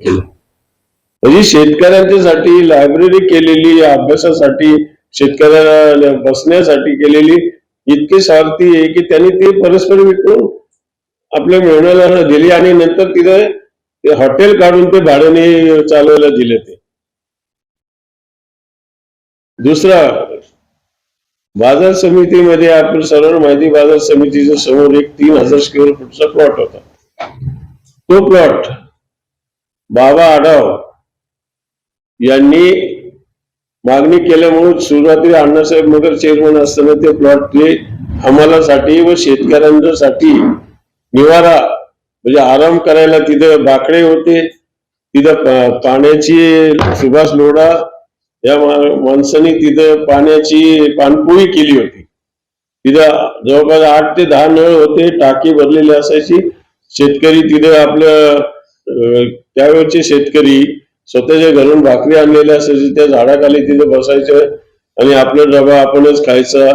केलं. म्हणजे शेतकऱ्यांच्यासाठी लायब्ररी केलेली अभ्यासासाठी शेतकऱ्याला बसण्यासाठी केलेली इतकी सारथी आहे की त्यांनी ते परस्पर विकून आपल्या मिळवण्याला दिली आणि नंतर तिथे ते हॉटेल काढून ते भाड्याने चालवायला दिले ते. दुसरा बाजार समितीमध्ये आपण सर्व माहिती बाजार समितीच्या समोर एक तीन हजार स्क्वेअर फुटचा प्लॉट होता. तो प्लॉट बाबा आढाव यांनी मागणी केल्यामुळे सुरुवातीला अण्णासाहेब नगर चेअरमन असताना ते प्लॉट ते हमालासाठी व शेतकऱ्यांसाठी निवारा म्हणजे आराम करायला तिथे बाकडे होते. तिथं पाण्याची सुभाष लोढा या माणसाने तिथं पाण्याची पाणपोळी केली होती. तिथं जवळपास आठ ते दहा नळ होते टाकी भरलेली असायची. शेतकरी तिथं आपलं त्यावेळचे शेतकरी स्वतःच्या घरून भाकरी आणलेल्या असायची त्या झाडाखाली तिथे बसायचं आणि आपला डबा आपणच खायचा.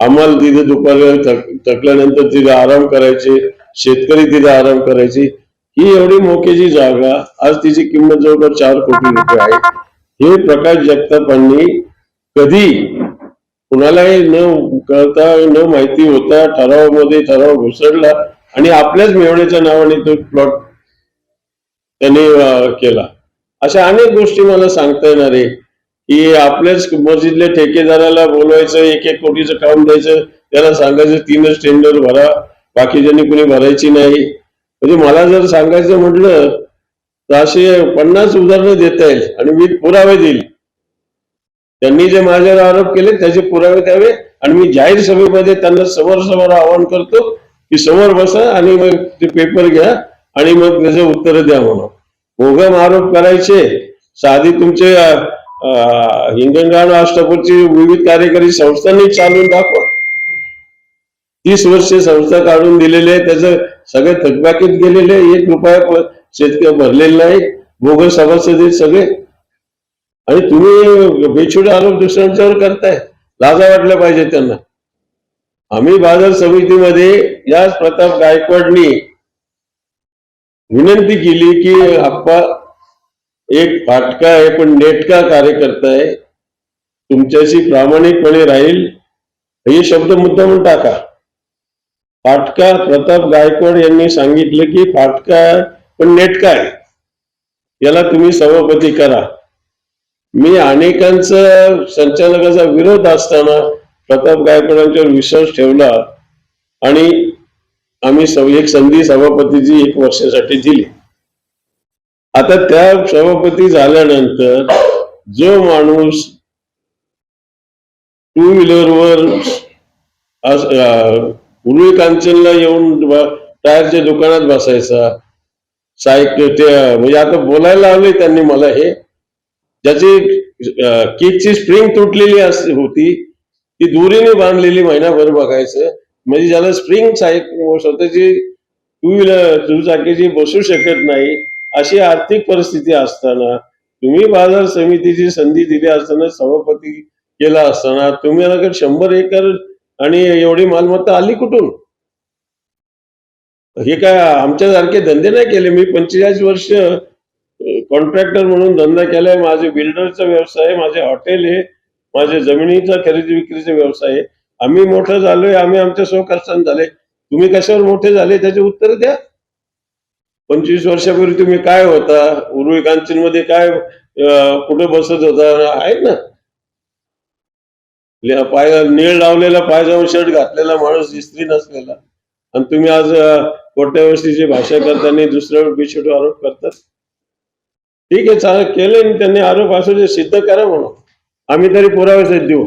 आम्हाला तिथे दुपारी थक थकल्यानंतर तिथे आराम करायचे शेतकरी तिथे आराम करायची. ही एवढी मोक्याची जागा आज तिची किंमत जवळपास चार कोटी रुपये आहे. हे प्रकाश जगतापांनी कधी कुणालाही न कळता न माहिती होता ठरावामध्ये ठराव घुसडला आणि आपल्याच मेवण्याच्या नावाने तो प्लॉट त्यांनी केला. अशा अनेक गोष्टी मला सांगता येणार आहे की आपल्याच मस्जिदले ठेकेदाराला बोलवायचं एक एक कोटीचं काम द्यायचं त्याला सांगायचं तीनच टेंडर भरा बाकीच्यांनी कुणी भरायची नाही. म्हणजे मला जर सांगायचं म्हटलं तर असे पन्नास उदाहरणं देता येईल आणि मी पुरावे देईल. त्यांनी जे माझ्यावर आरोप केले त्याचे पुरावे द्यावे आणि मी जाहीर सभेमध्ये त्यांना समोर समोर आवाहन करतो की समोर बसा आणि मग ते पेपर घ्या. आणि मग त्याचे उत्तर द्या म्हणून. भोगम आरोप करायचे. साधी तुमचे हिंगणगाव अष्टपूरची विविध कार्यकारी संस्थांनी चालून दाखवा. तीस वर्षे संस्था काढून दिलेले आहे त्याचं सगळे थकबाकीत गेलेले एक रुपया शेतकरी भरलेले नाही. बोगस सभासद सगळे. आणि तुम्ही बेछूट आरोप दुसऱ्यांच्यावर करताय. लाजा वाटल्या पाहिजे त्यांना. आम्ही बाजार समितीमध्ये याच प्रताप गायकवाडनी विनंती केली की आप्पा एक फाटका आहे पण नेटका कार्यकर्ता आहे? तुमच्याशी प्रामाणिकपणे राहील? हे शब्द मुद्दामून टाका. फाटका प्रताप गायकवाड यांनी सांगितलं की फाटका पण नेटका आहे याला तुम्ही सभापती करा. मी अनेकांचा संचालकाचा विरोध असताना प्रताप गायकवाडांच्यावर विश्वास ठेवला आणि आम्ही सव- एक संधी सभापतीची एक वर्षासाठी दिली. आता त्या सभापती झाल्यानंतर जो माणूस टू व्हीलरवर उरुळी कांचनला येऊन टायरच्या दुकानात बसायचा. सायकल ते म्हणजे आता बोलायला लावले त्यांनी मला हे. ज्याची किटची स्प्रिंग तुटलेली अस- होती ती दुरीने बांधलेली महिनाभर बघायचं. म्हणजे ज्याला स्प्रिंग आहेत स्वतःची टू व्हीलर दुचाकीची बसू शकत नाही अशी आर्थिक परिस्थिती असताना तुम्ही बाजार समितीची संधी दिली असताना सभापती केला असताना तुम्ही शंभर एकर आणि एवढी मालमत्ता आली कुठून? हे काय आमच्यासारखे धंदे नाही केले? मी पंचेचाळीस वर्ष कॉन्ट्रॅक्टर म्हणून धंदा केलाय. माझे बिल्डरचा व्यवसाय आहे माझे हॉटेल आहे माझे जमिनीचा खरेदी विक्रीचा व्यवसाय आहे. आम्ही मोठं झालोय आम्ही आमच्या स्वखर्चाने झाले तुम्ही कशावर मोठे झाले त्याचे उत्तर द्या. पंचवीस वर्षापूर्वी तुम्ही काय होता? उर्वी कांचनमध्ये काय कुठे बसत होता? आहे ना? पाय नीळ लावलेला पायजाऊन शर्ट घातलेला माणूस इस्त्री नसलेला. आणि तुम्ही आज अं, कोट्यावस्तीची भाषा करताना दुसऱ्यावर बिछट आरोप करतात? ठीक आहे चालेल. केले आणि त्यांनी आरोप असू दे सिद्ध करा म्हणून. आम्ही तरी पुरावे देऊ.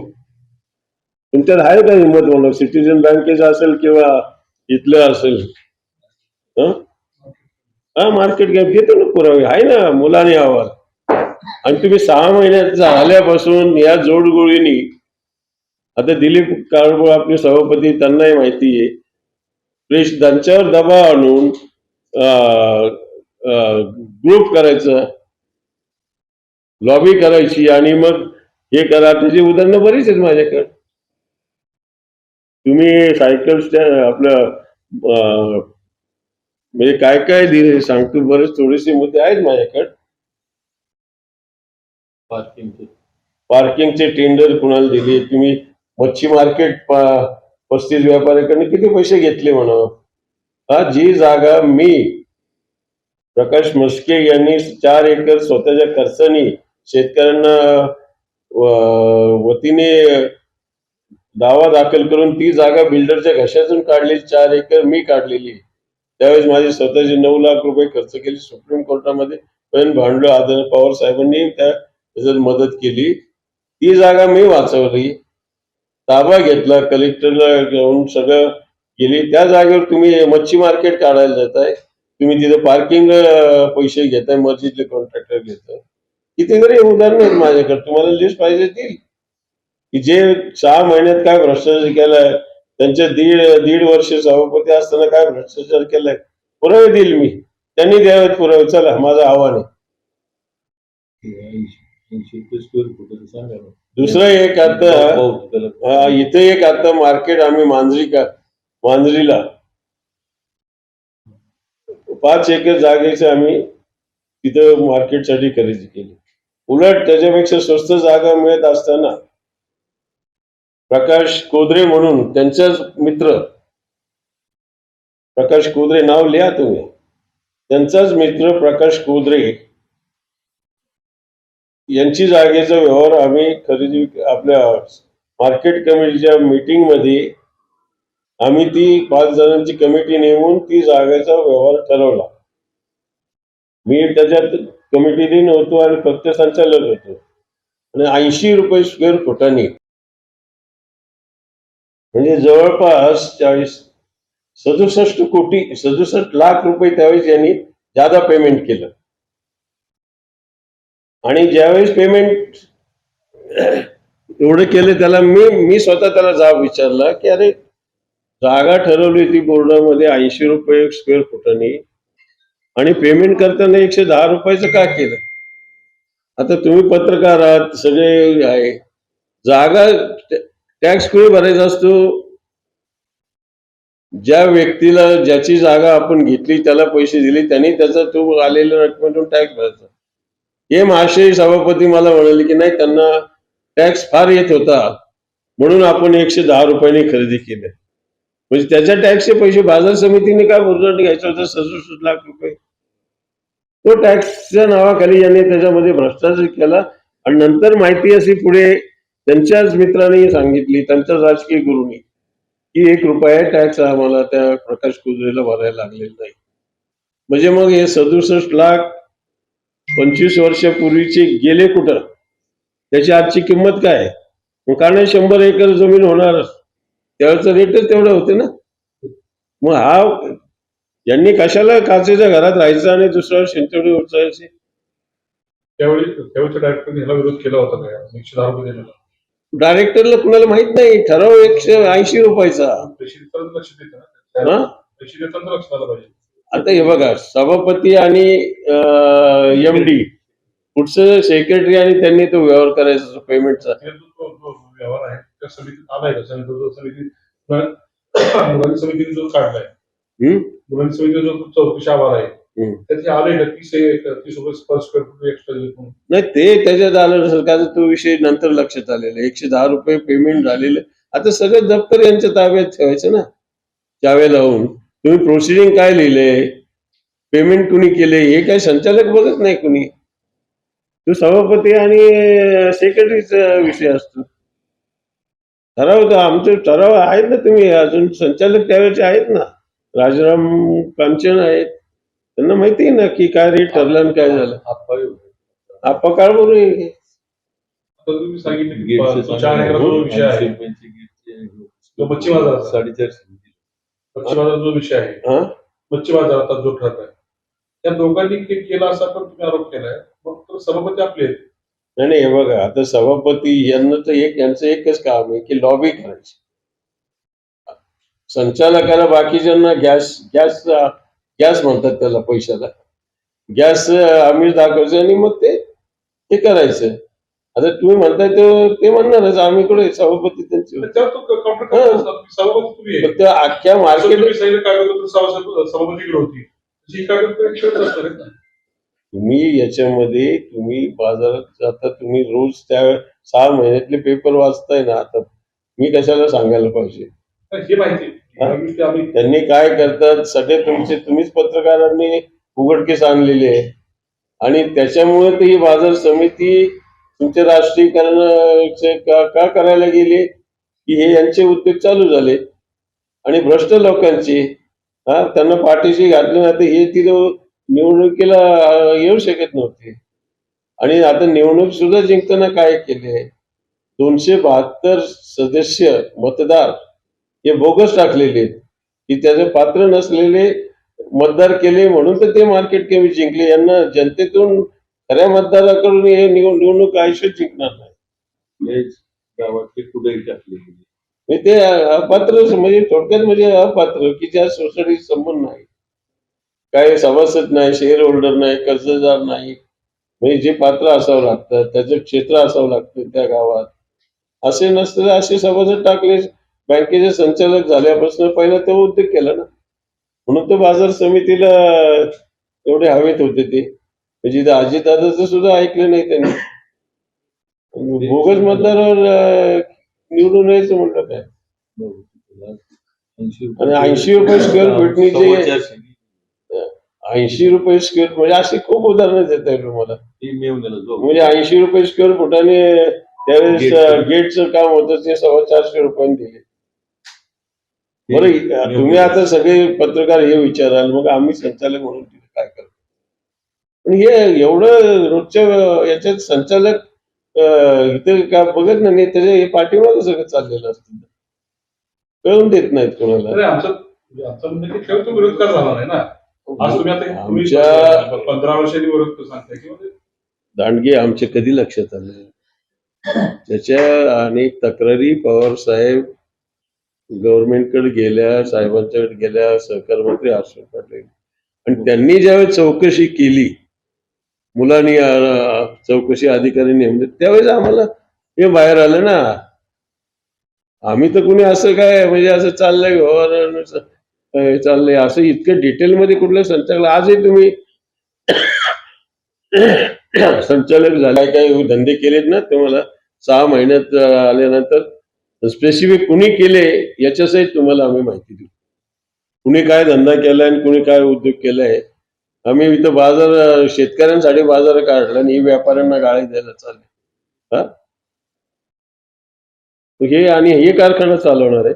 तुमच्यात आहे का हिंमत म्हणून? सिटीजन बँकेचं असेल किंवा इथलं असेल? हा? मार्केट गॅप घेतो ना पुरावे. आहे ना मुलाने आवाज. आणि तुम्ही सहा महिन्यात झाल्यापासून या जोडगोळीनी आता दिलीप काळबोळ आपले सभापती त्यांनाही माहिती आहे. प्रेस त्यांच्यावर दबाव आणून ग्रुप करायचं. लॉबी करायची आणि मग हे करा. त्याची उदाहरणं बरीच आहेत माझ्याकडे. तुम्ही सायकल स्टँड आपलं म्हणजे काय काय दिले सांगतो. बरेच थोडेसे मुद्दे आहेत माझ्याकडे. पार्किंगचे पार्किंगचे टेंडर कुणाला दिले? तुम्ही मच्छी मार्केट पस्तीस व्यापाऱ्याकडनं किती पैसे घेतले म्हणा? हा जी जागा मी प्रकाश मस्के यांनी चार एकर स्वतःच्या खर्चानी शेतकऱ्यांना वतीने दावा दाखल करून ती जागा बिल्डरच्या घशातून काढली चार एकर मी काढलेली त्यावेळेस माझे स्वतःचे नऊ लाख रुपये खर्च केले सुप्रीम कोर्टामध्ये पण भांडलो आदर पवार साहेबांनी त्या त्याच्यात मदत केली. ती जागा मी वाचवली ताबा घेतला कलेक्टरला घेऊन सगळं गेली त्या जागेवर तुम्ही मच्छी मार्केट काढायला जाताय तुम्ही तिथे पार्किंग पैसे घेताय मस्जिदले कॉन्ट्रॅक्टर घेताय कितीतरी उदाहरण आहेत माझ्याकडे तुम्हाला लिस्ट पाहिजे ती की जे सहा महिन्यात काय भ्रष्टाचार केलाय त्यांचे दीड दीड वर्ष सभापती असताना काय भ्रष्टाचार केलाय पुरावे देईल मी. त्यांनी द्यावेत पुरावे. चला माझं आव्हान आहे. दुसरं एक आता इथे एक आता मार्केट आम्ही मांजरी का मांजरीला. पाच एकर जागेचे आम्ही तिथं मार्केटसाठी खरेदी केली. उलट त्याच्यापेक्षा स्वस्त जागा मिळत असताना प्रकाश कोदरे म्हणून त्यांचाच मित्र. प्रकाश कोदरे नाव लिहा तुम्ही. त्यांचाच मित्र प्रकाश कोदरे. यांची जागेचा व्यवहार आम्ही खरेदी आपल्या मार्केट कमिटीच्या मीटिंगमध्ये आम्ही ती पाच जणांची कमिटी नेमून ती जागेचा व्यवहार ठरवला. मी त्याच्यात कमिटीने नव्हतो आणि फक्त संचालक होतो. आणि ऐंशी रुपये स्क्वेअर फुटांनी म्हणजे जवळपास चाळीस सदुसष्ट कोटी सदुसष्ट लाख रुपये त्यावेळेस यांनी जादा पेमेंट केलं. आणि ज्यावेळेस पेमेंट एवढं केलं त्याला मी मी स्वतः त्याला जाब विचारला की अरे जागा ठरवली होती बोर्डामध्ये ऐंशी रुपये स्क्वेअर फुटाने आणि पेमेंट करताना एकशे दहा रुपयाचं का केलं? आता तुम्ही पत्रकार आहात सगळे आहे. जागा टॅक्स कुठे भरायचा असतो. ज्या व्यक्तीला ज्याची जागा आपण घेतली त्याला पैसे दिले त्यांनी त्याचा तो आलेल्या रकमेतून टॅक्स भरायचा. हे महाशय सभापती मला म्हणाले की नाही त्यांना टॅक्स फार येत होता. म्हणून आपण एकशे दहा रुपयांनी खरेदी केलं. म्हणजे त्याच्या टॅक्सचे पैसे बाजार समितीने काय भरून घ्यायचं होतं? सदुसष्ट लाख रुपये. तो टॅक्सच्या नावाखाली याने त्याच्यामध्ये भ्रष्टाचार केला. आणि नंतर माहिती अशी पुढे त्यांच्याच मित्रांनी सांगितली त्यांच्याच राजकीय गुरुनी की एक रुपया टॅक्स आम्हाला त्या प्रकाश कुजरेला भरायला लागलेला नाही. म्हणजे मग हे सदुसष्ट लाख पंचवीस वर्षापूर्वीचे गेले कुठं? त्याची आजची किंमत काय आहे? कारण शंभर एकर जमीन होणार त्यावेळेचं रेटच तेवढं होते ना? मग हा यांनी कशाला काचेच्या घरात राहायचं आणि दुसऱ्या शिंतोडी उचलायची त्यावेळी त्यावेळेच्या डायरेक्टरने ह्याला विरोध केला होता का? एकशे दहा रुपये दिलेला. डायरेक्टरला कुणाला माहीत नाही? ठराव एकशे ऐंशी रुपयाचा. आता हे बघा सभापती आणि एम डी पुढचं सेक्रेटरी आणि त्यांनी तो व्यवहार करायचा पेमेंटचा व्यवहार आहे त्या समितीत आलाय का? समितीने जो काढलाय? मुलांनी समितीचा जो चौकशी आभार आहे. आले एक्स्ट्रा नाही ते त्याच्यात आलं सरकारचा तो विषय नंतर लक्षात आलेला. एकशे दहा रुपये पेमेंट झालेलं. आता सगळं दप्तर यांच्या ताब्यात ठेवायचं ना चावे लावून. तुम्ही प्रोसिडिंग काय लिहिले? पेमेंट कुणी केले? हे काय संचालक बघत नाही कुणी? तो सभापती आणि सेक्रेटरीचा विषय असतो. ठराव तर आमचे ठराव आहेत ना तुम्ही. अजून संचालक त्यावेळेचे आहेत ना. राजाराम कांचन आहेत. त्यांना माहिती आहे ना की काय रेट ठरला आणि काय झालं आप्पा आहे. आता तुम्ही सांगितलं की गेटचं तो चार. एकराचा जो विषय आहे. तो मच्छी बाजाराचा. साडेचारशे मच्छी जो विषय आहे हा? मच्छी बाजाराचा जो ठरलाय त्या दोघांनी के- केला असा पण तुम्ही आरोप केलाय मग तर सभापती आपले आहेत. नाही नाही हे बघा आता सभापती यांना तर एक यांचं एकच काम आहे की लॉबी करायची संचालकाला बाकीच्यांना गॅस गॅस गॅस म्हणतात त्याला पैशाला. गॅस आम्ही दाखवायचं आणि मग ते करायचं. आता तुम्ही म्हणताय तो ते म्हणणारच. आम्ही कुठे सभापती त्यांचे. सभापती अख्ख्या मार्केट तुम्ही याच्यामध्ये तुम्ही बाजारात जाता तुम्ही रोज त्या सहा महिन्यातले पेपर वाचताय ना आता मी कशाला सांगायला पाहिजे? हे माहिती त्यांनी काय करतात सगळे तुमचे तुम्हीच पत्रकारांनी उघडकीस आणलेले आहे आणि त्याच्यामुळे ही बाजार समिती तुमचे राष्ट्रीयकरण का का करायला गेली? की हे यांचे उद्योग चालू झाले. आणि भ्रष्ट लोकांची हा त्यांना पाठीशी घातले ना तर हे तिथं निवडणुकीला येऊ शकत नव्हते. आणि आता निवडणूक सुद्धा जिंकताना काय केले दोनशे बहात्तर सदस्य मतदार हे बोगस टाकलेले आहेत. की त्याचे पात्र नसलेले मतदार केले म्हणून तर ते मार्केट कमी जिंकले. यांना जनतेतून खऱ्या मतदाराकडून हे निवड- निवडणूक आयुष्यात जिंकणार नाही. गावातले कुठेही टाकले ते अपात्र म्हणजे थोडक्यात म्हणजे अपात्र की ज्या सोसायटी संबंध नाही. काय सभासद नाही शेअर होल्डर नाही कर्जदार नाही. म्हणजे जे पात्र असावं लागतं त्याचं क्षेत्र असावं लागतं त्या गावात. असे नसतं असे सभासद टाकले बँकेचे संचालक झाल्यापासून पहिला तो उद्योग केला ना म्हणून तो बाजार समितीला एवढे हवेत होते ते म्हणजे अजितदादाचं सुद्धा ऐकलं नाही त्यांनी बोगस मतदारावर निवडून यायचं म्हटलं काय ऐंशी आणि 80 रुपये सव्वा चारशे. ऐंशी रुपये स्क्वेअर म्हणजे अशी खूप उदाहरणं देता येईल तुम्हाला म्हणजे ऐंशी रुपये स्क्वेअर फुटाने त्यावेळेस. गेटचं काम होतं ते सव्वा चारशे रुपयांनी दिले बरं तुम्ही आता सगळे पत्रकार हे विचाराल मग आम्ही संचालक म्हणून तिथे काय करतो? पण हे एवढं रोजच्या याच्यात संचालक इथे का बघत नाही त्याच्या हे पाठीमागं सगळं चाललेलं असतं. कळून देत नाहीत कोणाला. आमचं आमचं म्हणजे विरोध का झाला नाही ना? आमच्या पंधरा वर्षांनी विरोध किंवा ते- दांडगे आमच्या कधी लक्षात आले त्याच्या अनेक तक्रारी पवार साहेब गव्हर्नमेंटकडे गेल्या साहेबांच्याकडे गेल्या सहकार मंत्री हर्षद पाटील. आणि त्यांनी ज्यावेळेस चौकशी केली मुलांनी चौकशी अधिकारी नेमले त्यावेळेस आम्हाला हे बाहेर आलं ना. आम्ही तर कुणी असं काय म्हणजे असं चाललंय व्यवहार चाललंय असं इतकं डिटेलमध्ये कुठलं संचालक आजही तुम्ही संचालक झालाय काही धंदे केलेत ना तुम्हाला सहा महिन्यात आल्यानंतर स्पेसिफिक कुणी केले याच्यासहित तुम्हाला आम्ही माहिती देऊ. कुणी काय धंदा केलाय आणि कुणी काय उद्योग केलाय आम्ही इथं बाजार शेतकऱ्यांसाठी बाजार काढला आणि व्यापाऱ्यांना गाळी द्यायला चालले हा? हे आणि हे कारखाना चालवणार आहे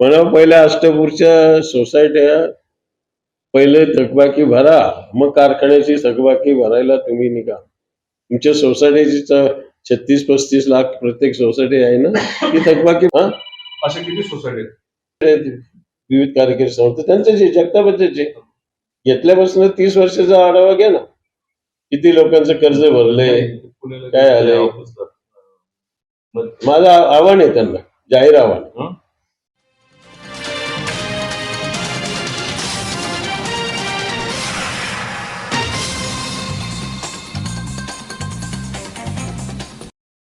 म्हणा पहिल्या अष्टपूरच्या सोसायट्या पहिले थकबाकी भरा मग कारखान्याची थकबाकी भरायला तुम्ही निघा. तुमच्या सोसायटीची छत्तीस पस्तीस लाख प्रत्येक सोसायटी आहे ना ती थकबाकी असे किती सोसायटी विविध कार्यकारी संस्था त्यांचं जे जगताबद्दलचे घेतल्यापासून तीस वर्षाचा आढावा घ्या ना. किती लोकांचं कर्ज पुण्याला काय. मग माझं आव्हान आहे त्यांना जाहीर आव्हान?